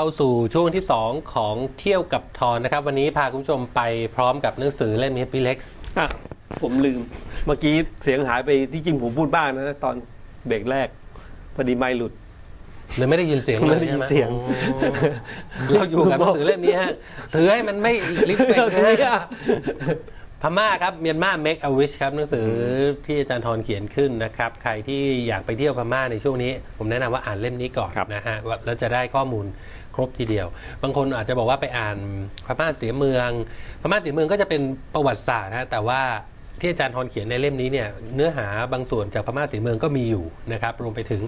กลับเข้าสู่ช่วงที่ 2 ของเที่ยวกับทอนนะครับ วันนี้พาคุณผู้ชมไปพร้อมกับหนังสือเล่มนี้พี่เล็ก อะผมลืม เมื่อกี้เสียงหายไปที่จริงผมพูดบ้างนะตอนเบรกแรกพอดีไม่หลุด เลยไม่ได้ยินเสียงเลยไม่ได้ยินใช่หเสียงอ๋อเราอยู่กับหนังสือเล่มนี้ฮะถือให้มันไม่ลิฟเฟกเรานะทีนี้ฮะอะพม่าครับเมียนมา make a wish ครับหนังสือที่อาจารย์ทรเขียนขึ้นนะครับ ใครที่อยากไปเที่ยวพม่าในช่วงนี้ ผมแนะนำว่าอ่านเล่มนี้ก่อนครับ นะฮะว่าแล้วจะได้ข้อมูล ครบทีเดียว บางคนอาจจะบอกว่าไปอ่านพม่าเสียเมือง พม่าเสียเมืองก็จะเป็นประวัติศาสตร์นะแต่ว่าที่อาจารย์ทรเขียนในเล่มนี้เนี่ยเนื้อหาบางส่วนจากพม่าเสียเมืองก็มีอยู่นะครับรวมไปถึง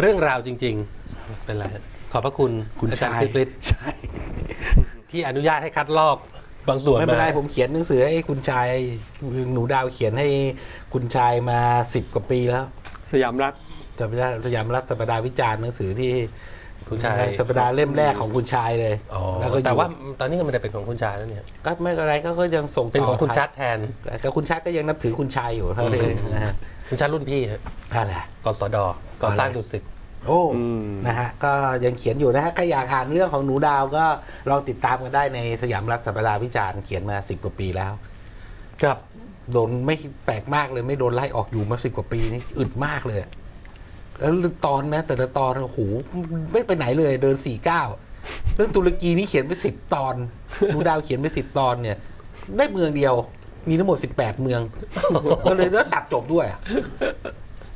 เรื่องราวจริง ๆ เป็นไรฮะขอบพระคุณคุณอาจารชาย์ยคริสใช่ที่อนุญาตให้คัดลอกบางส่วนไม่เป็นไรมาผมเขียนหนังสือให้คุณชายหนูดาวเขียนให้คุณชายมาสิบกว่าปีแล้ว สยามรัฐจำได้สยามรัฐสัปดาห์วิจารณ์หนังสือที่ คุณชายสัปดาห์เล่มแรกของคุณชายเลยอ๋อแล้วก็อยู่แต่ว่าตอนนี้ก็ไม่ได้เป็นของคุณชายแล้วเนี่ยก็ไม่เป็นไรก็ก็ยังส่งต่เป็นของคุณชัดแทนแต่คุณชัดก็ยังนับถือคุณชายอยู่เท่านั้นเองนะฮะคุณชัดรุ่นพี่ฮะนั่นแหละกสดก่อสร้างดุสิตโอ้อืมนะฮะก็ยังเขียนอยู่นะฮะใครอยากอ่านเรื่องของหนูดาวก็ลองติดตามกันได้ในสยามรัฐสัปดาห์วิจารณ์เขียนมาสิบกว่าปีแล้ว ครับโดนไม่แปลกมากเลยไม่โดนไล่ออกอยู่มาสิบกว่าปีนี่อึดมากเลยอะ แล้วตอนนะแต่ละตอนโอ้โหไม่ไปไหนเลยเดินสี่เก้าเรื่องตุรกีนี่เขียนไปสิบตอนหนูดาวเขียนไปสิบตอนเนี่ย ได้เมืองเดียว มีทั้งหมดสิบแปดเมือง ก็เลยแล้วตัดจบด้วยอะ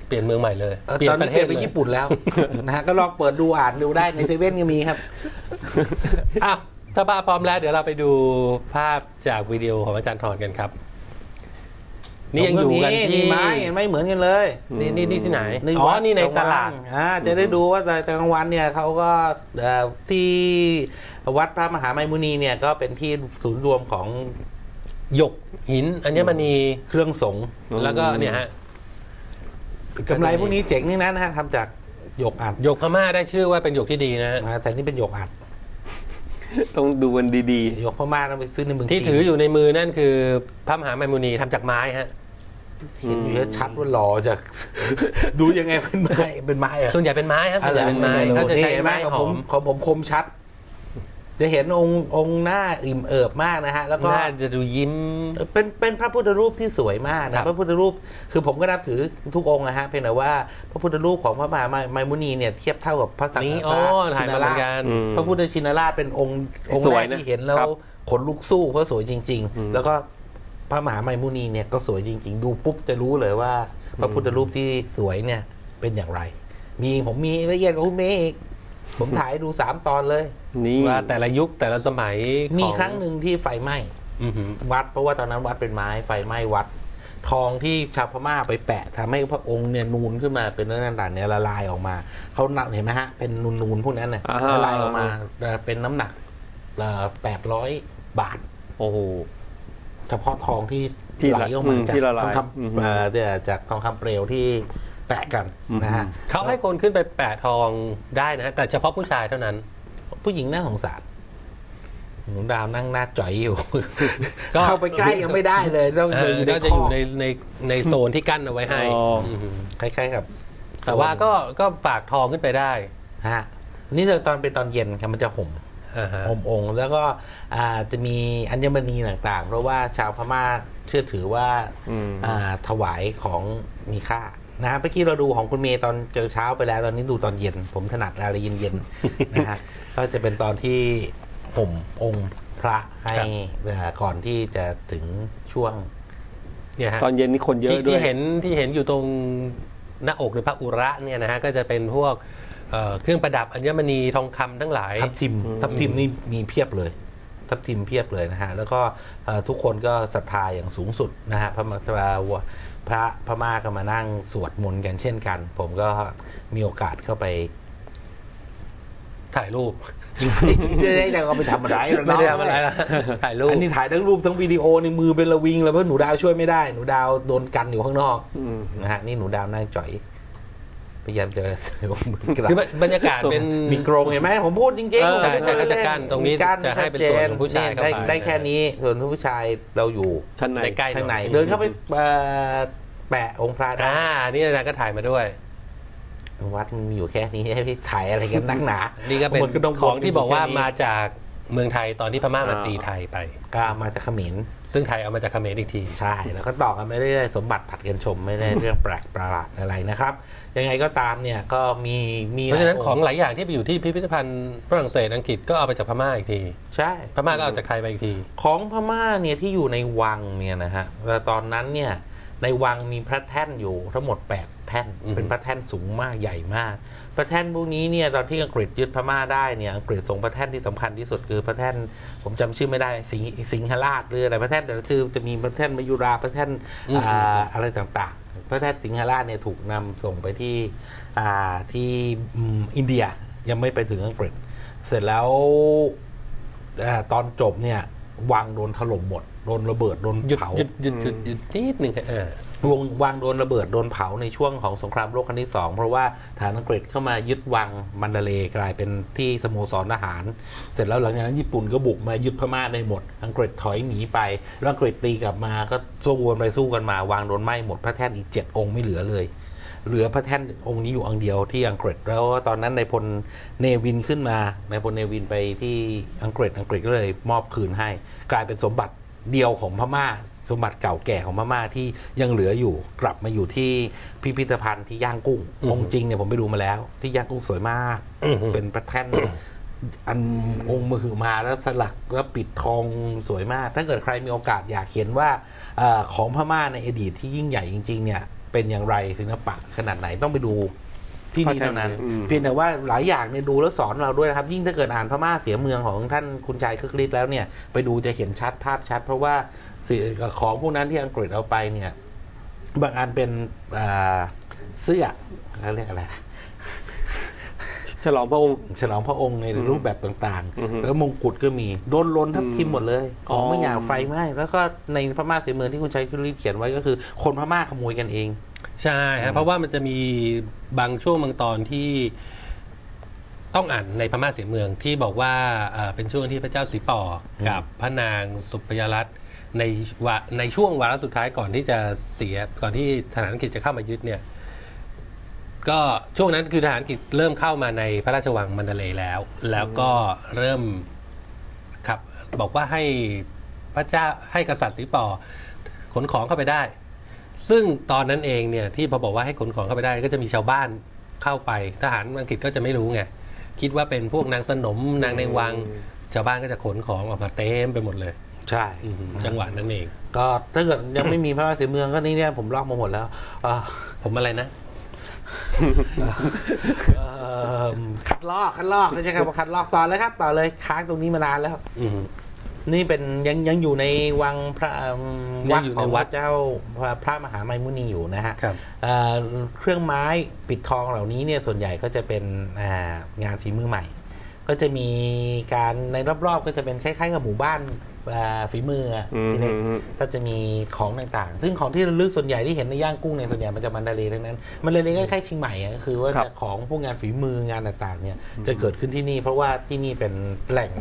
เปลี่ยนเมืองใหม่เลยเออเปลี่ยตอนนปนี้ระเปเทลี่ยศนไปเลยญี่ปุ่นแล้วนะฮะก็ลองเปิดดูอ่านดูได้ในเซเว่นก็มีครับอ้าวถ้าป้าพร้อมแล้ว เดี๋ยวเราไปดูภาพจากวิดีโอของอาจารย์ทรกันครับ นี่ยังอยู่กันที่ไม้เห็นไหม่เหมือนกันเลย นี่นี่นี่ที่ไหนในอ๋อวัดนี่ในตลาดอ่าจะได้ดูว่าแต่กลางวันเนี่ยเขาก็เอ่อที่วัดพระมหาไมมุนีเนี่ยก็เป็นที่ศูนย์รวมของหยกหิน อัญมณีเครื่องสงฆ์แล้วก็เนี่ยฮะกำไรพวกนี้เจ๋งนี่นะนะฮะทำจากหยกอัดหยกพม่าได้ชื่อว่าเป็นหยกที่ดีนะฮะนะแต่นี่เป็นหยกอัดต้องดูกันดีหยกพม่าต้องไปซื้อในเมืองที่จีนถืออยู่ในมือนั่นคือพระมหาไมมุนีทำจากไม้ฮะ เห็นอยู่ชัดว่าหล่อจาก ดูยังไงเป็นไม้เป็นไม้อะส่วนใหญ่เป็นไม้ครับส่วนใหญ่เป็นไม้เขาจะใช้นี่ห็นหไม้ของหผอมมของผมคมชัด จะเห็นองค์องค์หน้าอิ่มเอิบมากนะฮะ แล้วก็น่าจะดูยิ้ม เป็นเป็นพระพุทธรูปที่สวยมากครันะบพระพุทธรูปคือผมก็นับถือทุกองค์นะฮะเพียงแต่ว่าพระพุทธรูปของพระมหาไมมุนีเนี่ยเทียบเท่ากับพระสังฆนี่พอ๋อระถ่ายชินมาเหมืราอนชกันอืมพระพุทธชินราชเป็นองค์องค์สแรวยกนะที่เห็นแล้ครัวบขนลุกสู้เพราะสวยจริงอืมๆแล้วก็ พระมหาไมมุนีเนี่ยก็สวยจริง ๆ ดูปุ๊บจะรู้เลยว่า พระพุทธรูปที่สวยเนี่ยเป็นอย่างไร มีผมมีละเอียดกว่าคุณเมย์อีกผมถ่ายให้ดูสามตอนเลยๆนี่ว่าแต่ละยุคแต่ละสมัยมีของครั้งหนึ่งที่ไฟไหม้อือหือวัดเพราะว่าตอนนั้นวัดเป็นไม้ไฟไหม้วัด ทองที่ชาวพม่าไปแปะทำให้พระองค์เนี่ยนูนขึ้นมาเป็นนั่นต่างๆเนี่ยละลายออกมาเขานับเห็นไหมฮะเป็นนูนๆพวกนั้นเนี่ยอ่าฮะ ละลายออกมาเอ่อเป็นน้ำหนักแปดร้อยบาท โอ้โห เฉพาะทองที่ที่ไหลละออกมาอืมจากที่ละทลายองคอืมำเอ่อเนี่ยจากทองคำเปลวที่แปะกันนะฮะเขาให้คนขึ้นไปแปะทองได้นะฮะแต่เฉพาะผู้ชายเท่านั้น ผู้หญิงน่าสงสารหนูดาวนั่งหน้าจ่อยอยู่ก็เข้าไปใกล้ยังไม่ได้เลยต้องเอเดินออยู่ในก็จะคออยู่กในในในโซนที่กั้นเอาไว้ให้อ๋ออือหือคล้ายๆกับ แต่ว่าก็ก็ฝากทองขึ้นไปได้ฮะนี่ตอนเป็นตอนเย็นครับมันจะห่ม อ่าฮะห่มองค์ แล้วก็อ่าจะมีอัญมณีต่างๆ เพราะว่าชาวพม่าเชื่อถือว่าอืมอ่าถวายของมีค่านะฮะเมื่อกี้เราดูของคุณเมย์ตอนเจอเช้าไปแล้ว ตอนนี้ดูตอนเย็น ผมถนัดอะไรเย็นๆนะฮะก็จะเป็นตอนที่ห่มองค์พระให้อ่าก่อนที่จะถึงช่วงเนี่ยฮะตอนเย็นนี่คนเยอะที่ด้วที่ยเห็นที่เห็นอยู่ตรงหน้าอกหรือพระอุระเนี่ยนะฮะก็จะเป็นพวก เอ่อเครื่องประดับอัญมณีทองคำทั้งหลาย ทับทิมอืมทับทิมนี่มีเพียบเลย ทับทิมเพียบเลยนะฮะแล้วก็เอ่อทุกคนก็ศรัทธาอย่างสูงสุดนะฮะพระมพระพระพม่าก็มานั่งสวดมนต์กันเช่นกัน ผมก็มีโอกาสเข้าไป ถ่ายรูป ไม่ได้แต่ก็ไปทำอะไรหรอกไม่เนาะได้ทำอะไรนะถ่ายรูปอันนี้ถ่ายทั้งรูปทั้งวิดีโอในมือเป็นระวิงเลยเพราะหนูดาวช่วยไม่ได้หนูดาวโดนกันอยู่ข้างนอกอืม นะฮะนี่หนูดาวนั่งจ่อยพ ยายามจะเอามือกลับคือบรรยากาศเป็นมีกรงเห็นไหมผมพูดจริงเออๆผมใช่ใช่ไม่ได้ก็จะกั้นตรงนี้มีกั้จะให้เป็นส่วนของผู้ชายเข้าไปได้ได้แค่นี้ส่วนผู้ชายเราอยู่ชั้นในใกล้ๆข้างในอยเดินเข้าไปเอ่อแปะองค์พระได้อ่านี่อาจารย์ก็ถ่ายมาด้วยวัดมันมีอยู่แค่นี้ให้พี่ถ่ายอะไรกันนักหนา นี่ก็เป็นมัต้องของที่บอกว่าแค่นี้มาจากเมืองไทยตอนที่พม่ามาตีไทยไปก็มาจากเขมร ซึ่งไทยเอามาจากเขมรอีกที ใช่ แล้วก็ต่อกันไม่ได้สมบัติผัดกันชมไม่ได้เรื่องแปลกประหลาดอะไรนะครับ ยังไงก็ตามเนี่ยก็มีมีเพราะฉะนั้นหลยของหลายอย่างที่ไปอยู่ที่พิพิธภัณฑ์ฝรั่งเศสอังกฤษก็เอาไปจากพม่าอีกที ใช่ พม่าก็เอาจากไทยไปอีกที ของพม่าเนี่ยที่อยู่ในวังเนี่ยนะฮะแต่ตอนนั้นเนี่ย ในวังมีพระแท่นอยู่ทั้งหมด 8 แท่นอือฮึเป็นพระแท่นสูงมากใหญ่มาก พระแท่นพวกนี้เนี่ยตอนที่อังกฤษยึดพม่าได้เนี่ยอังกฤษส่งพระแท่นที่สำคัญที่สุดคือพระแท่นผมจำชื่อไม่ได้สิงสิงหราชหรืออะไรพระแท่นแต่ละชื่อจะมีพระแท่นมยุราพระแท่นอ่าอะไรต่างๆ พระแท่นสิงหราชเนี่ยถูกนำส่งไปที่อ่าที่อืมอินเดียยังไม่ไปถึงอังกฤษ เสร็จแล้วอาตอนจบเนี่ยวังโดนถล่มหมด โดนระเบิดโดนหยุดเผาหยุดหยุดหยุดหยุดนิดหนึ่งเออวงวังโดนระเบิดโดนเผาในช่วงของสงครามโลกครั้งที่สองเพราะว่าฐานอังกฤษเข้ามายึดวังมันดาเลย์กลายเป็นที่สโมสรทหาร เสร็จแล้วหลังจากนั้นญี่ปุ่นก็บุกมายึดพม่าได้หมด อังกฤษถอยหนีไปแล้วอังกฤษตีกลับมาก็สู้กันไปสู้กันมาวางโดนไหม้หมดพระแท่นอีกเจ็ดองค์ไม่เหลือเลย เหลือพระแท่นองค์นี้อยู่องค์เดียวที่อังกฤษแล้วตอนนั้นในายพลเนวินขึ้นมาในายพลเนวินไปที่อังกฤษอังกฤษก็เลยมอบคืนให้ กลายเป็นสมบัติ เดียวของพม่า สมบัติเก่าแก่ของพม่าที่ยังเหลืออยู่กลับมาอยู่ที่พิพิธภัณฑ์ที่ย่างกุ้งอือฮึองค์จริงเนี่ยผมไปดูมาแล้ว ที่ย่างกุ้งสวยมาก อือฮึ เป็นพระแท่นอันองค์มือหือมาแล้วสลักแล้วปิดทองสวยมาก ถ้าเกิดใครมีโอกาสอยากเห็นว่าเออของพม่าในอดีตที่ยิ่งใหญ่จริง ๆ เนี่ยเป็นอย่างไรศิลปะขนาดไหนต้องไปดู ที่นี่เท่านั้นอืมเพียงแต่ว่าหลายอย่างเนี่ยดูแล้วสอนเราด้วยนะครับ ยิ่งถ้าเกิดอ่านพม่าเสียเมืองของท่านคุณชายคึกฤทธิ์แล้วเนี่ยไปดูจะเห็นชัดภาพชัด เพราะว่าสิ่งของพวกนั้นที่อังกฤษเอาไปเนี่ยบางอันเป็นอ่าเสื้อเขาเรียกอะไรนะฉลองพระองค์ฉลองพระองค์ในอืมรูปแบบต่างอือฮึๆแล้วมงกุฎก็มีโดนลนทับทิมหมดเลยอ๋ขอองไม่อย่างไฟไหม้แล้วก็ในพม่าเสียเมืองที่คุณชัยคุรีเขียนไว้ก็คือ คนพม่าขโมยกันเอง ใช่ฮะเพราะว่ามันจะมีบางช่วงบางตอนที่ต้องอ่านในพม่าเสียเมืองที่บอกว่าเอ่อเป็นช่วงที่พระเจ้าสีป่ออมกับพระนางสุพยรัตน์ในวะในช่วงวาระสุดท้ายก่อนที่จะเสียก่อนที่ทหารอังกฤษจะเข้ามายึดเนี่ย ก็ช่วงนั้นคือทหารอังกฤษเริ่มเข้ามาในพระราชวังมันดาเลย์แล้ว แล้วก็เริ่มครับบอกว่าให้พระเจ้าให้กษัตริย์สีป่อขนของเข้าไปได้ ซึ่งตอนนั้นเองเนี่ยที่พอบอกว่าให้ขนของเข้าไปได้ก็จะมีชาวบ้านเข้าไป ทหารอังกฤษก็จะไม่รู้ไงคิดว่าเป็นพวกนางสนมนางในวัง ชาวบ้านก็จะขนของออกมาเต็มไปหมดเลยใช่อือหือจังหวะนั้นเอง ก็ถ้าเกิดยังไม่มีพระราชเมืองก็นี่เนี่ยผมลอกมาหมดแล้วเอ่อผมอะไรนะ เอ่อคัดลอกคัดลอกไม่ใช่คำว่าคัดลอกต่อเลยครับ ต่อเลยค้างตรงนี้มานานแล้ว อือหือ นี่เป็นยังยังอยู่ในวังพระอืมยัวังดอยู่ขในองวัพดระเจ้าพระพระมหาไมมุนีอยู่นะฮะครับเอ่อเครื่องไม้ปิดทองเหล่านี้เนี่ยส่วนใหญ่ก็จะเป็นอ่างานฝีมือใหม่ ก็จะมีการในรอบๆ ก็จะเป็นคล้ายๆกับหมู่บ้านอ่าฝีมืออะอืมที่เล็กอืมก็จะมีของต่างๆ ซึ่งของที่ระลึกส่วนใหญ่ที่เห็นในย่างกุ้งเนี่ยส่วนใหญ่มันจะมันดาเลย์ทั้งนั้น มันดาเลย์ก็คล้ายๆเชียงใหม่อะก็คือว่าครับจะของพวกงานฝีมืองานต่างๆเนี่ยจะเกิดขึ้นที่นี่ เพราะว่าที่นี่เป็นแหล่ง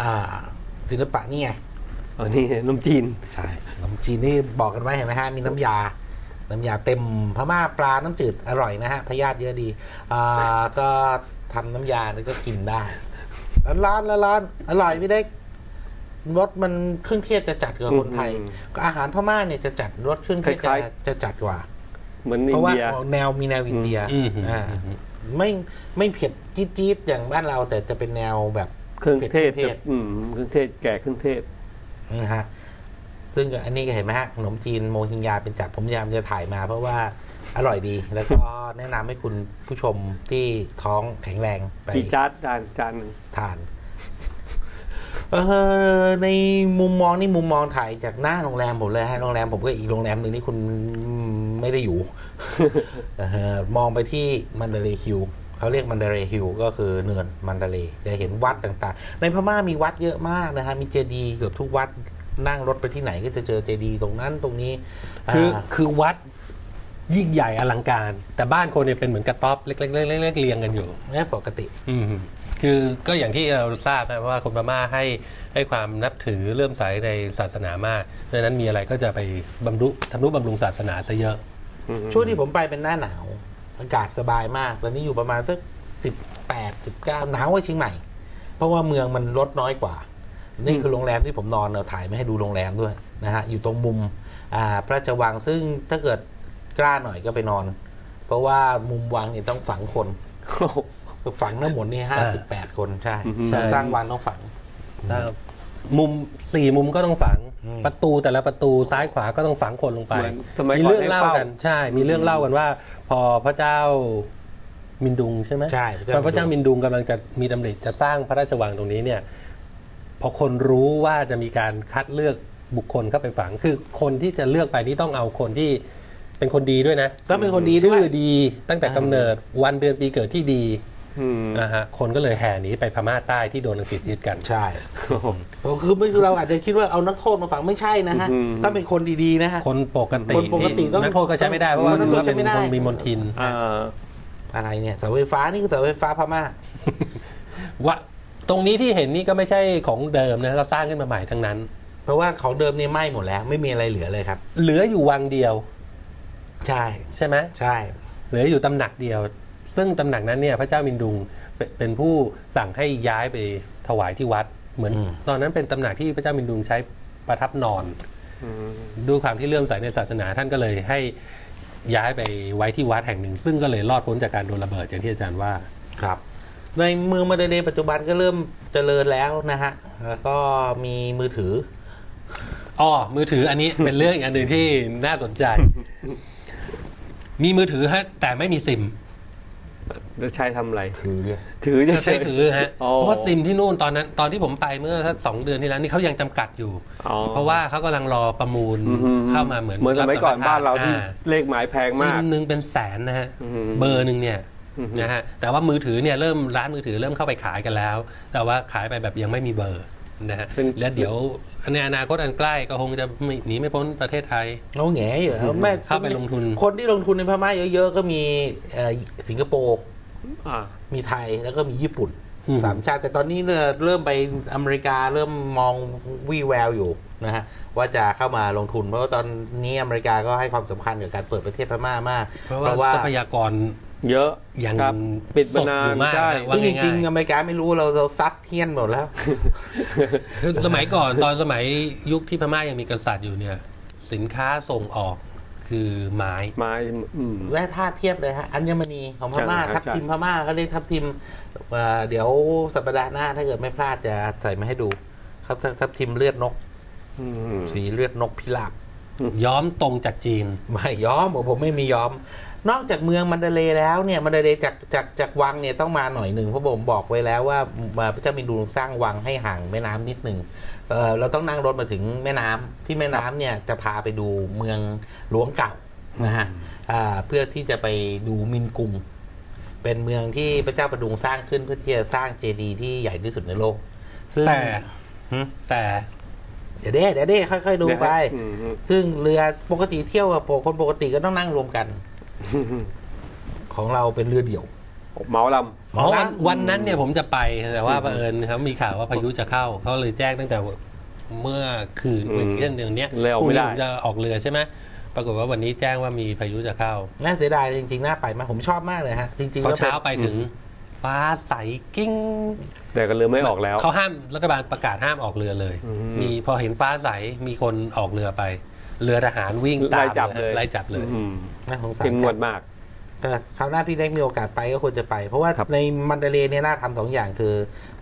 อ่า ศิลปะนี่ไงอ๋อนี่นมจีนใช่ขนมจีนนี่บอกกันไว้เห็นไหมฮะมีน้ำยา น้ำยาเต็มพม่าปลาน้ำจืดอร่อยนะฮะพยาธิเยอะดีอ่าก็ทำน้ำยาแล้วก็กินได้ร้อนๆร้อนๆอร่อยไม่ได้รสมันเครื่องเทศจะจัดกว่าคนไทยอืมก็อาหารพม่าเนี่ยจะจัดรสเครื่องเทศคจะล้ายจะจัดกว่าเหมือนเพอินราะว่าเดียแนวมีแนวอินเดียอืมอืมอ่าอืมไม่ไม่เผ็ดจี๊ดๆอย่างบ้านเราแต่จะเป็นแนวแบบ เครื่องเทศเผ็ดจะอืมเครื่องเทศแก่เครื่องเทศนะฮะซึ่งอันนี้ก็เห็นไหมฮะขนมจีนโมฮิงยาเป็นจัดผมพยายามจะถ่ายมาเพราะว่าอร่อยดี แล้วก็แนะนำให้คุณผู้ชมที่ท้องแข็งแรงไปกี่จานจานจานหนึ่งทานเออในมุมมองนี่มุมมองถ่ายจากหน้าโรงแรมผมเลยฮะโรงแรมผมก็อีกโรงแรมหนึ่งที่คุณไม่ได้อยู่เออมองไปที่มันดาเลฮิล เขาเรียกมันดาเลฮิลก็คือเนินมันดาเลจะเห็นวัดต่างๆ ในพม่ามีวัดเยอะมากนะฮะมีเจดีย์เกือบทุกวัดนั่งรถไปที่ไหนก็จะเจอเจดีย์ตรงนั้นตรงนี้คืออ่าคือวัดยิ่งใหญ่อลังการ แต่บ้านคนเนี่ยเป็นเหมือนกระต๊อบเล็กๆๆๆๆเรียงกันอยู่ นี่ปกติ อืมคือก็อย่างที่เราทราบนะว่าคนพม่าให้ให้ความนับถือเลื่อมใสในศาสนามากดังนั้นมีอะไรก็จะไปบำรุทำนุบำรุงศาสนาซะเยอะอืมช่วงที่ผมไปเป็นหน้าหนาว อากาศสบายมาก ตอนนี้อยู่ประมาณสักสิบแปดสิบเก้าหนาวกว่าเชียงใหม่ เพราะว่าเมืองมันลดน้อยกว่า นี่คือโรงแรมที่ผมนอนเราถ่ายไม่ให้ดูโรงแรมด้วยนะฮะ อยู่ตรงมุมอ่าพระราชวังซึ่งถ้าเกิดกล้าหน่อยก็ไปนอน เพราะว่ามุมวังเนี่ยต้องฝังคนฝังทั้งหมดนี่ห้าสิบแปดคนใช่อืมใช่สร้างวันต้องฝังนะครับ มุมสี่มุมก็ต้องฝังอืมประตูแต่ละประตูซ้ายขวาก็ต้องฝังคนลงไปเหมือนสมัยก่อนมีเรื่องเล่าให้เฝ้ากันใช่ มีเรื่องเล่ากันว่า พอพระเจ้ามินดุงใช่ไหมใช่พอพระเจ้ามินดุงกำลังจะมีดำริจะสร้างพระราชวังตรงนี้เนี่ย พอคนรู้ว่าจะมีการคัดเลือกบุคคลเข้าไปฝัง คือคนที่จะเลือกไปนี่ต้องเอาคนที่เป็นคนดีด้วยนะต้องเป็นคนดีด้ชื่วยอดีตั้งแต่กำเนิดวันเดือนปีเกิดที่ดีอืม นะฮะคนก็เลยแห่หนีไปพม่าใต้ที่โดนอังกฤษยึดกัน ใช่คือไม่คือเราอาจจะคิดว่าเอานักโทษมาฝังไม่ใช่นะฮะอืมต้องเป็นคนดีๆนะฮะคนปกติคนปกติต้องนักโทษก็ใช้ไม่ได้เพราะว่านักโทษว่าใช้เป็นไม่ได้คนมีมนทินอ่าอะไรเนี่ยเสาไฟฟ้านี่คือเสาไฟฟ้าพม่าว่าตรงนี้ที่เห็นนี่ก็ไม่ใช่ของเดิมนะเราสร้างขึ้นมาใหม่ทั้งนั้น เพราะว่าของเดิมเนี่ยไหม้หมดแล้ว ไม่มีอะไรเหลือเลยครับ เหลืออยู่วังเดียว ใช่ใช่ไหมใช่ เหลืออยู่ตำหนักเดียว ซึ่งตำหนักนั้นเนี่ยพระเจ้ามินดุงเป็นเป็นผู้สั่งให้ย้ายไปถวายที่วัด เหมือน ตอนนั้นเป็นตำหนักที่พระเจ้ามินดุงใช้ประทับนอนด้วยความที่เลื่อมใสในศาสนาท่านก็เลยให้ย้ายไปไว้ที่วัดแห่งหนึ่ง ซึ่งก็เลยรอดพ้นจากการโดนระเบิดอย่างที่อาจารย์ว่า ครับ ในเมืองมาเดเลปัจจุบันก็เริ่มเจริญแล้วนะฮะ แล้วก็มีมือถือ อ๋อ มือถืออันนี้เป็นเรื่องอีกอันหนึ่งที่น่าสนใจ มีมือถือฮะแต่ไม่มีซิมจะ ใช้ทำอะไร ถือเลยถือจะจะใช้ถือฮะอ๋อเพราะว่าซิมที่นู่นตอนนั้นตอนที่ผมไปเมื่อสักสองเดือนที่แล้วนี่เขายังจำกัดอยู่ อ๋อ เพราะว่าเขากำลังรอประมูลอืมเข้ามาเหมือนเหมือนสมัยก่อนสัมปทบ้านเราที่อ่เลขหมายแพงซิมากมหนึ่งเป็นแสนนะฮะอืมเบอร์หนึ่งเนี่ยอืมนะฮะแต่ว่ามือถือเนี่ยเริ่มร้านมือถือเริ่มเข้าไปขายกันแล้ว แต่ว่าขายไปแบบยังไม่มีเบอร์นะฮะเป็นแล้วเดี๋ยว ในอนาคตอันใกล้ก็คงจะไม่หนีไม่พ้นประเทศไทย เราแหงอยู่แล้วแม่เข้าไปลงทุน คนที่ลงทุนในพม่าเยอะๆ ก็มีเอ่อสิงคโปร์อ่ามีไทยแล้วก็มีญี่ปุ่นอืมสามชาติ แต่ตอนนี้เนี่ยเริ่มไปอเมริกาเริ่มมองวี่แววอยู่นะฮะว่าจะเข้ามาลงทุน เพราะว่าตอนนี้อเมริกาก็ให้ความสำคัญกับการเปิดประเทศพม่ามาก เพราะว่าทรัพยากร เยอะยังครับปิดมานานสดอยู่มากได้ว่าซึ่งจง่ายๆริงๆอเมริกาไม่รู้เราเราซัดเทียนหมดแล้วคือสมัยก่อนตอนสมัยยุคที่พม่ายังมีกษัตริย์อยู่เนี่ย สินค้าส่งออกคือไม้ ไม้อืม และท่าเทียบเลยฮะอัญมณีของพม่าใช่ครับทับทิมพม่าเขาเรียกทับทิมเอ่อเดี๋ยวสัปดาห์หน้าถ้าเกิดไม่พลาดจะใส่มาให้ดู ครับทับทับทิมเลือดนกอืมสีเลือดนกพิราบย้อมตรงจากจีน ไม่ย้อมผมไม่มีย้อม นอกจากเมืองมันเดเลย์แล้วเนี่ยมันเดเลย์จากจากจากวังเนี่ยต้องมาหน่อยหนึ่งเพราะผมบอกไว้แล้วว่ามาพระเจ้ามินดูสร้างวังให้ห่างแม่น้ำนิดหนึ่งเออเราต้องนั่งรถมาถึงแม่น้ำที่แม่น้ำเนี่ยจะพาไปดูเมืองหลวงเก่านะฮะอ่าเพื่อที่จะไปดูมินกุงเป็นเมืองที่พระเจ้าประดุงสร้างขึ้นเพื่อที่จะสร้างเจดีย์ที่ใหญ่ที่สุดในโลกซึ่งแต่หึแต่เดี๋ยวเด้เดี๋ยวเด้ค่อยๆดูไปอืมซึ่งเรือปกติเที่ยวกับคนปกติก็ต้องนั่งรวมกัน ของเราเป็นเรือเดี่ยว เมาลอ๋อวันวันนั้นเนี่ยผมจะไปแต่ว่าบังเอิญครับมีข่าวว่าพายุจะเข้าเขาเลยแจ้งตั้งแต่เมื่อคืนอืมเรื่องเดือนเนี้ยเลยออกไม่ได้ พรุ่งนี้ผมจะออกเรือใช่ไหมปรากฏว่าวันนี้แจ้งว่ามีพายุจะเข้าน่าเสียดายจริงๆน่าไปมากผมชอบมากเลยฮะ จริงๆพอแล้วเช้าไปถึง ฟ้าใสกิ้งำแต่ก็เลยไม่ออกแล้ว เขาห้ามรัฐบาลประกาศห้ามออกเรือเลย อืม มีพอเห็นฟ้าใสมีคนออกเรือไป เรือทหารวิ่งตามไล่จับเลย ไล่จับเลยอืมน่าสงสารเข้มงวดมาก เออคราวหน้าพี่เล็กมีโอกาสไปก็ควรจะไป เพราะว่าครับ ในมันเดเลย์เนี่ยน่าทำสองอย่างคือ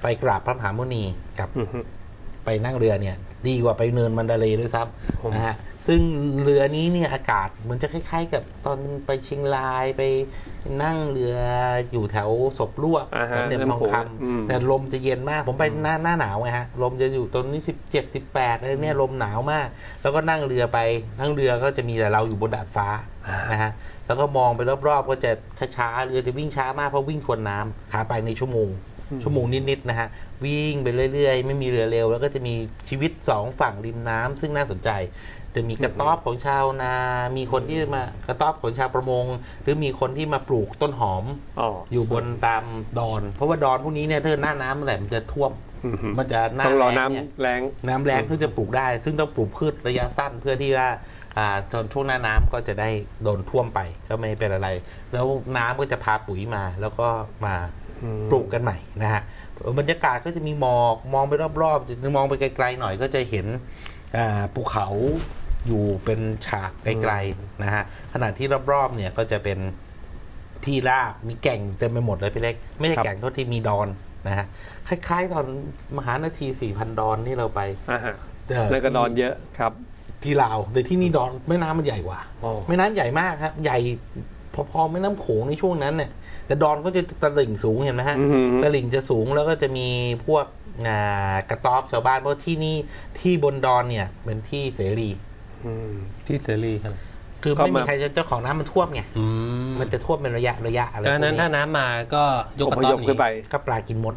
ไปกราบพระมหามุนีกับ อืมไปนั่งเรือเนี่ย ดีกว่าไปเนินมันเดเลย์ด้วยซ้ผมำนะฮะ ซึ่งเรือนี้เนี่ยอากาศเหมือนจะคล้าย ๆ กับตอนไปเชียงรายไปนั่งเรืออยู่แถวศพลวกอ่าฮะสมเด็จทองคอืมำแต่ลมจะเย็นมาก ผมไปหน้าหน้าหนาวไงฮะ ลมจะอยู่ตอนนี้สิบเจ็ดสิบแปดอะไรเนี่ยลมหนาวมาก แล้วก็นั่งเรือไปนั่งเรือก็จะมีแต่เราอยู่บนดาดฟ้านะฮะแล้วก็มองไปรอบๆ ก็จะช้าๆเรือจะวิ่งช้ามากเพราะวิ่งทวนน้ำขาไปในชั่วโมง ชั่วโมงนิดๆนะฮะวิ่งไปเรื่อยๆ ไม่มีเรือเร็ว แล้วก็จะมีชีวิตสองฝั่งริมน้ำซึ่งน่าสนใจ จะมีกระต๊อบของชาวนา มีคนที่มากระต๊อบของชาวประมง หรือมีคนที่มาปลูกต้นหอมอ๋ออยู่บนตามดอน เพราะว่าดอนพวกนี้เนี่ยถ้าหน้าน้ำเมื่อไหร่มันจะท่วมอืมมันจะหน้าต้องรอแล้น้ำเนี่ยแรงน้ำแรงเพื่อจะปลูกได้ ซึ่งต้องปลูกพืชระยะสั้นเพื่อที่ว่าอ่าตอนช่วงหน้าน้ำก็จะได้โดนท่วมไปก็ไม่เป็นอะไร แล้วน้ำก็จะพาปุ๋ยมา แล้วก็มาอืมปลูกกันใหม่นะฮะบรรยากาศก็จะมีหมอกมองไปรอบๆจะมองไปไกลๆหน่อยก็จะเห็นอ่า ภูเขาอยู่เป็นฉากไกลๆนะฮะขณะที่รอบๆเนี่ยก็จะเป็นที่ราบมีแก่งเต็มไปหมดเลยพี่เล็ก ไม่ใช่ครับแก่งเท่าที่มีดอนนะฮะคล้ายๆ ตอนมหานาทีสี่พันดอนที่เราไปอ่าฮะเอ่อนั่นก็นอนเยอะครับ ที่ลาวแต่ที่นี่ดอนแม่น้ำมันใหญ่กว่าอ๋อแม่น้ำใหญ่มากครับ ใหญ่พอๆแม่น้ำโขงในช่วงนั้นเนี่ยแต่ดอนก็จะตลิ่งสูงเห็นไหมฮะอือหือตลิ่งจะสูงแล้วก็จะมีพวกอ่า กระต๊อบชาวบ้านเพราะที่นี่ที่บนดอนเนี่ยเป็นที่เสรีอืมที่เสรีครับคือก็ไม่มีมาใครจะเจ้าของน้ำมันท่วมไงอืมมันจะท่วมเป็นระยะระยะอะไรดังนั้นพวถ้ากน้ำมาก็ยกอกระพต๊ยอบพหนีขึ้นไปก็ปลากินมด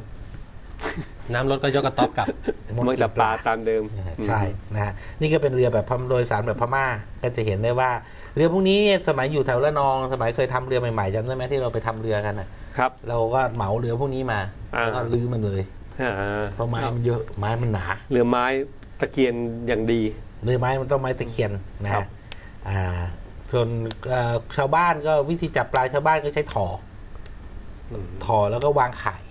น้ำลดก็ยกกระต๊อบกลับดมันกิจะปลาตามเดิมนะฮะใช่นะฮะนี่ก็เป็นเรือแบบพมโดยสารแบบพม่าก็จะเห็นได้ว่า เรือพวกนี้เนี่ยสมัยอยู่แถวละนอง สมัยเคยทำเรือใหม่ๆจำได้ไหมที่เราไปทำเรือกันน่ะครับ เราก็เหมาเรือพวกนี้มาอ่าแล้วก็ลื้อมันเลยอ่า เพราะไม้มันเยอะไม้มันหนาเรือไม้ตะเกียนอย่างดีเรือไม้มันต้องไม้ตะเคียนนะครัฮะบ อ่าส่วนเอ่อชาวบ้านก็วิธีจับปลาชาวบ้านก็ใช้ถอ อืม ถอแล้วก็วางข่าย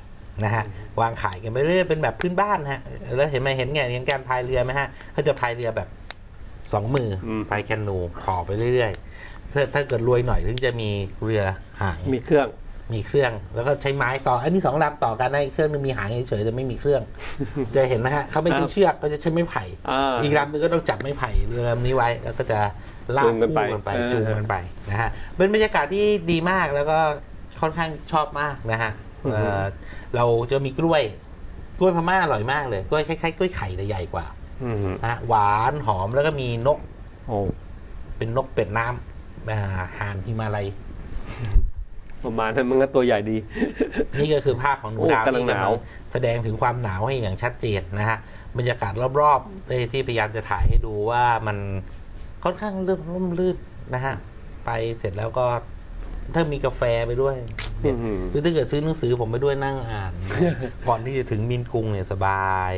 นะฮะวางข่ายกันไปเรื่อยเป็นแบบพื้นบ้านฮะแล้วเห็นไหมเห็นไงเห็นการพายเรือไหมฮะเขาจะพายเรือแบบสองมืออม พายแคนูถอไปเรื่อยๆถ้าถ้าเกิดรวยหน่อยถึงจะมีเรือหางมีเครื่อง มีเครื่อง แล้วก็ใช้ไม้ต่อ อันนี้สองลำต่อกันนะอีกเครื่องนึงมีหางเฉยๆแต่ไม่มีเครื่อง จะเห็นนะฮะเขาไม่ใช้เชือกเขาจะใช้ไม้ไผ่อ่าอีกลำหนึงก็ต้องจับไม้ไผ่เรือลำนี้ไว้ แล้วก็จะลากจูงกันไปคู่กันไปเออจูงกันไปนะฮะเป็นบรรยากาศที่ดีมากแล้วก็ค่อนข้างชอบมากนะฮะเอ่อเราจะมีกล้วยกล้วยพม่าอร่อยมากเลยกล้วยคล้ายๆกล้วยไข่แต่ใหญ่กว่าอืมนะฮะหวานหอมแล้วก็มีนกโอ้เป็นนกเป็ดน้ำอ่าห่านฮิมาลัย ประมาณนั้นมันก็ตัวใหญ่ดี นี่ก็คือภาพของหนูโอ้ดาวกำลังที่หนาวแสดงถึงความหนาวให้อย่างชัดเจนนะฮะบรรยากาศรอบๆที่ที่พยายามจะถ่ายให้ดูว่ามันค่อนข้างเรื่องร่มรื่นนะฮะไปเสร็จแล้วก็ถ้ามีกาแฟไปด้วยเนี่ยอืมคือถ้าเกิดซื้อหนังสือผมไปด้วยนั่งอ่านก่อนที่จะถึงมินกรุงเนี่ยสบาย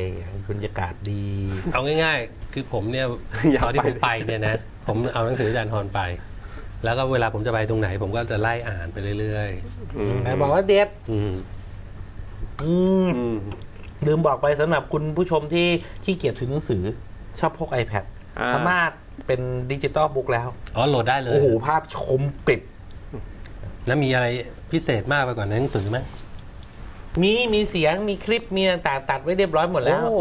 บรรยากาศดี เอาง่าย ๆ คือผมเนี่ยอยากตอนที่ไปผมไปเนี่ยนะ ผมเอาหนังสืออาจารย์ทรไป แล้วก็เวลาผมจะไปตรงไหน ผมก็จะไล่อ่านไปเรื่อยอืมไหนบอกว่าเด็ดๆอืมอืมอืมลืมบอกไปสำหรับคุณผู้ชมที่ขี้เกียจถือหนังสือ ชอบพก iPad อ่า สามารถเป็นดิจิตอลบุ๊กแล้ว อ๋อโหลดได้เลย โอ้โห ภาพคมกริบแล้วมีอะไรพิเศษมากไปกว่าในหนังสือไหม มีมีเสียงมีคลิปมีต่างๆตัดไว้เรียบร้อยหมดแล้ว โอ้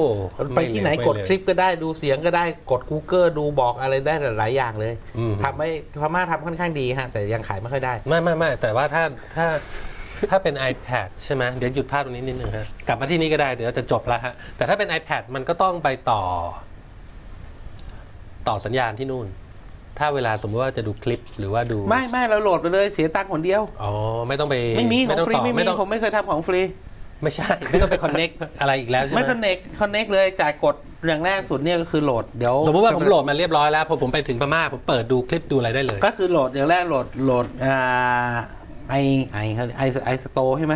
ไปที่ไหนม่เร็วกดม่เร็วคลิปก็ได้ดูเสียงก็ได้กด Google ดูบอกอะไรได้หลายๆอย่างเลยอืม ทำให้พม่าทำค่อนข้างดีฮะแต่ยังขายไม่ค่อยได้ ไม่ไม่ไม่แต่ว่าถ้าถ้าถ้าเป็น iPad ใช่ไหมเดี๋ยวหยุดภาพตรงนี้นิดนึงฮะกลับมาที่นี่ก็ได้เดี๋ยวจะจบแล้วฮะแต่ถ้าเป็น iPad มันก็ต้องไปต่อ ต่อสัญญาณที่นู่น ถ้าเวลาสมมติว่าจะดูคลิปหรือว่าดูไม่ไม่เราโหลดไปเลยเสียตังค์คนเดียว อ๋อ ไม่ต้องไปไม่มีของต้องฟรีต่อไม่มีไม่ต้องผมไม่เคยทำของฟรี ไม่ใช่ ไม่ต้องไป connect อะไรอีกแล้วใช่ไหมไม่คอนเน็กคอนเน็กเลยจ่ายกดอย่างแรกสุดเนี่ยก็คือโหลดเดี๋ยวสมมติว่าผมโหลดมาเรียบร้อยแล้วพอผมไปถึงพม่าผมเปิดดูคลิปดูอะไรได้เลย ก็คือโหลดอย่างแรกโหลดโหลดอ่าไอไอไอไอสโตใช่ไหม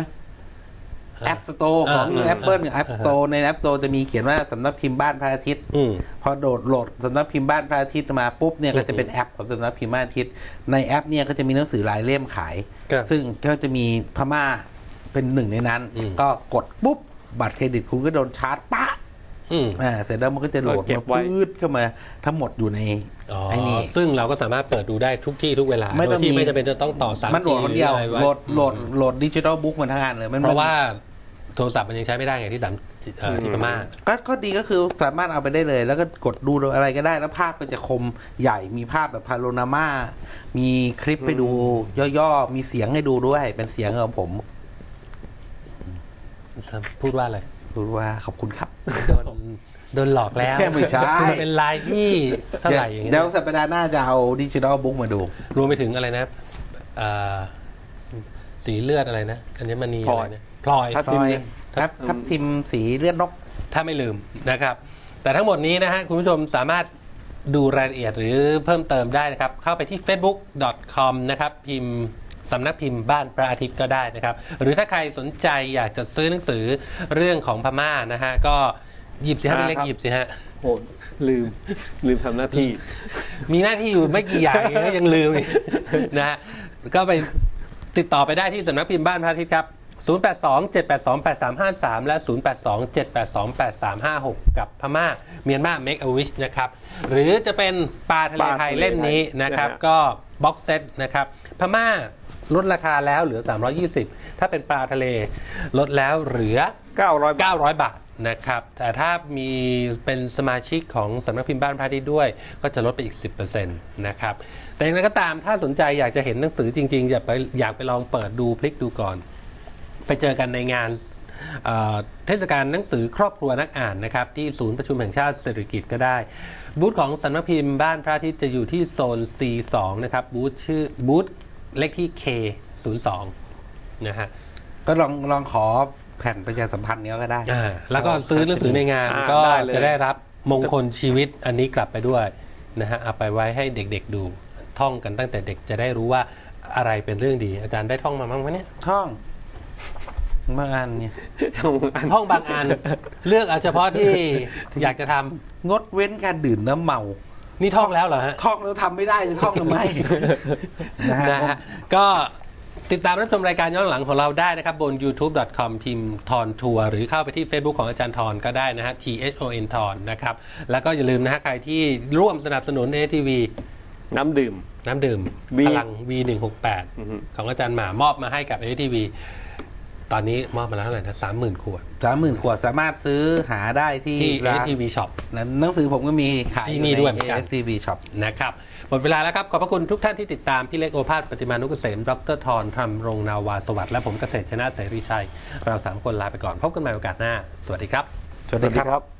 แอปสโตของอ่าแอปเปิลกับแอปอ่าสโตในแอปสโตจะมีเขียนว่าสำนักพิมพ์บ้านพระอาทิตย์อืมพอโดดโหลดสำนักพิมพ์บ้านพระอาทิตย์มาปุ๊บเนี่ยอืมก็จะเป็นแอปของสำนักพิมพ์บ้านอาทิตย์ในแอปเนี่ยก็จะมีหนังสือหลายเล่มขายครับซึ่งก็จะมีพม่าเป็นหนึ่งในนั้นอืมก็กดปุ๊บบัตรเครดิตคุณก็โดนชาร์จปะ อืมอ่าเสร็จแล้วมันก็จะโหลดเก็บมาไว้ปืดเข้ามาทั้งหมดอยู่ในอ๋อไอ้นี่ ซึ่งเราก็สามารถเปิดดูได้ทุกที่ทุกเวลาไม่ต้องโดยที่มี ไม่จำเป็นจะต้องต่อสามมันโหลดคนเดียวหรืออะไรไโหลดโหลดโหลดดิจิทัลบุ๊กมันทั้งอันเลยมันเพราะว่าโทรศัพท์มันยังใช้ไม่ได้ไงที่สามเอ่อที่พม่า ก็ก็ดีก็คือสามารถเอาไปได้เลย แล้วก็กดดูอะไรก็ได้แล้วภาพก็จะคมใหญ่มีภาพแบบพาโรนามา มีคลิปไปดู ย่อๆ มีเสียงให้ดูด้วย เป็นเสียงของผม พูดว่าอะไรดูว่าขอบคุณครับ โดน โดนหลอกแล้วไม่ใช่เป็นลายที่เท่าไหร่อย่างเงี้เดี๋ยวยสัปดาห์หน้าจะเอาดิจิทัลบุ๊กมาดู รวมไปถึงอะไรนะเอ่อสีเลือดอะไรนะอัญมณีพลอะอยไรนะพลอยทับพลทิมอยเนี่ยทับทับทิมสีเลือดนก ถ้าไม่ลืมนะครับ แต่ทั้งหมดนี้นะฮะคุณผู้ชมสามารถดูรายละเอียดหรือเพิ่มเติมได้นะครับ เข้าไปที่ facebook.com นะครับ พิมพ์สำนักพิมพ์บ้านพระอาทิตย์ก็ได้นะครับ หรือถ้าใครสนใจอยากจะซื้อหนังสือเรื่องของพม่านะฮะก็ หยิบสิฮะอ่าพี่เล็กครับหยิบสิฮะโอ้ลืมลืมทำหน้าที่ มีหน้าที่อยู่ไม่กี่อย่างเองก็ยังลืมอีกนะฮะก็ไปติดต่อไปได้ที่สำนักพิมพ์บ้านพระอาทิตย์ครับ 082 782 8353 และ 082 782 8356 กับพม่าเมียนมา Make a Wish นะครับ หรือจะเป็นปลาทะเลปลาไทยทะเลเล่มนี้นะครับนะฮะก็บ็อกเซตนะครับ พม่าลดราคาแล้วเหลือ 320 ถ้าเป็นปลาทะเลลดแล้วเหลือ 900บาท900 บาท นะครับ แต่ถ้ามีเป็นสมาชิกของสำนักพิมพ์บ้านพระทิตย์ด้วย ก็จะลดไปอีก 10%นะครับ แต่อย่างไรก็ตามถ้าสนใจอยากจะเห็นหนังสือจริงๆ อยากไปอยากไปลองเปิดดูพลิกดูก่อน ไปเจอกันในงานเอ่อเทศกาลหนังสือครอบครัวนักอ่านนะครับ ที่ศูนย์ประชุมแห่งชาติเศรษฐกิจก็ได้ บูธของสำนักพิมพ์บ้านพระอาทิตย์จะอยู่ที่โซน C2 นะครับบูธชื่อบูธเลขที่ K02 นะฮะก็ลองลองขอ แผ่นประชาสัมพันธ์เนี้ยก็ได้ อ่าแล้วก็ซื้อหนังสือในงานอ่าก็ได้เลย จะได้รับมงคลชีวิตอันนี้กลับไปด้วยนะฮะเอาไปไว้ให้เด็กๆดูท่องกันตั้งแต่เด็กจะได้รู้ว่าอะไรเป็นเรื่องดี อาจารย์ได้ท่องมาบ้างไหมเนี่ยท่องเมื่ออันเนี่ยท่องบางอัน เลือกเอาเฉพาะที่อยากจะทำงดเว้นการดื่มน้ำเมา นี่ท่องแล้วเหรอฮะ ท่องแล้วทำไม่ได้จะท่องทำไมนะฮะนะฮะก็ ติดตามรับชมรายการย้อนหลังของเราได้นะครับ บน youtube.com พิมพ์ทอนทัวร์หรือเข้าไปที่ Facebook ของอาจารย์ทอนก็ได้นะฮะ T H O N ทอนนะครับ แล้วก็อย่าลืมนะฮะใครที่ร่วมสนับสนุน ATV น้ำดื่ม น้ำดื่ม V พลัง V168 อือฮึของอาจารย์หมามอบมาให้กับ ATV ตอนนี้มอบมาแล้วเท่าไหร่นะสามหมื่นขวดสามหมื่นขวดสามารถซื้อหาได้ที่ที่ ร้าน ATV Shop หนังสือผมก็มีขายที่นี่ด้วยเหมือนกัน ASCB Shop นะครับ หมดเวลาแล้วครับ ขอบพระคุณทุกท่านที่ติดตาม พี่เล็กโอภาสปฏิมานุกเกษมดรทรทำรงนาวาสวัสดิ์และผมเกษตรชนะเสรีชัย เราสามคนลาไปก่อน พบกันใหม่โอกาสหน้า สวัสดีครับ สวัสดีครับ